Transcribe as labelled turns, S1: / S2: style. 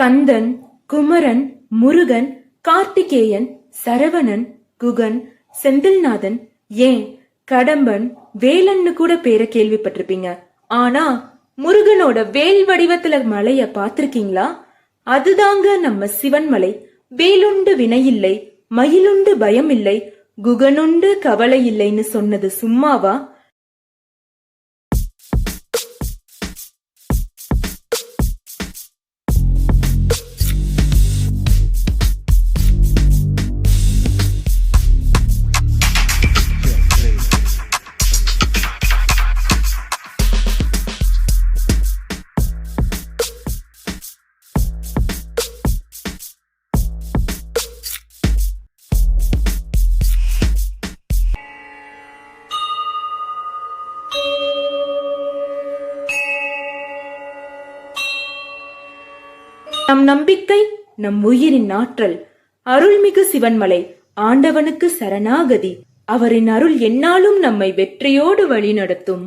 S1: கந்தன் குமரன் முருகன் கார்த்திகேயன் சரவணன் குகன் செந்தில்நாதன் ஏன் கடம்பன் வேலன்னு கூட பேரை கேள்விப்பட்டிருப்பீங்க. ஆனா முருகனோட வேல் வடிவத்துல மலைய பாத்திருக்கீங்களா அதுதாங்க நம்ம சிவன்மலை. வேலுண்டு வினையில்லை மயிலுண்டு பயம் இல்லை குகனுண்டு கவலை இல்லைன்னு சொன்னது சும்மாவா? நம் நம்பிக்கை நம் உயிரின் ஆற்றல் அருள்மிகு சிவன்மலை ஆண்டவனுக்கு சரணாகதி. அவரின் அருள் என்னாலும் நம்மை வெற்றியோடு வழிநடத்தும்.